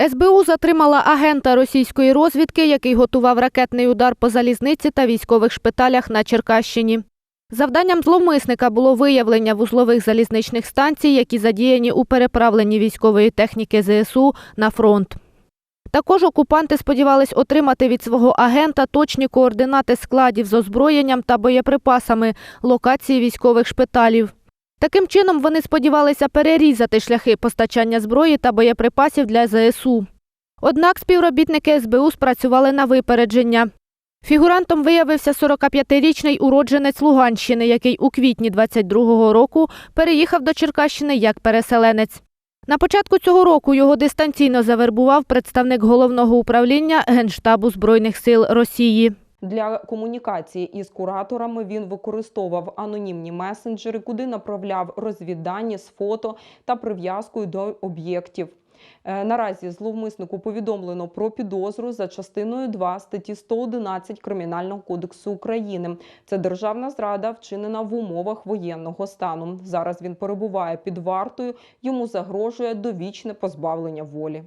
СБУ затримала агента російської розвідки, який готував ракетний удар по залізниці та військових шпиталях на Черкащині. Завданням зловмисника було виявлення вузлових залізничних станцій, які задіяні у переправленні військової техніки ЗСУ на фронт. Також окупанти сподівались отримати від свого агента точні координати складів з озброєнням та боєприпасами, локації військових шпиталів. Таким чином вони сподівалися перерізати шляхи постачання зброї та боєприпасів для ЗСУ. Однак співробітники СБУ спрацювали на випередження. Фігурантом виявився 45-річний уродженець Луганщини, який у квітні 22-го року переїхав до Черкащини як переселенець. На початку цього року його дистанційно завербував представник головного управління Генштабу Збройних сил Росії. Для комунікації із кураторами він використовував анонімні месенджери, куди направляв розвіддані з фото та прив'язкою до об'єктів. Е, Наразі зловмиснику повідомлено про підозру за частиною 2 статті 111 Кримінального кодексу України. Це державна зрада, вчинена в умовах воєнного стану. Зараз він перебуває під вартою. Йому загрожує довічне позбавлення волі.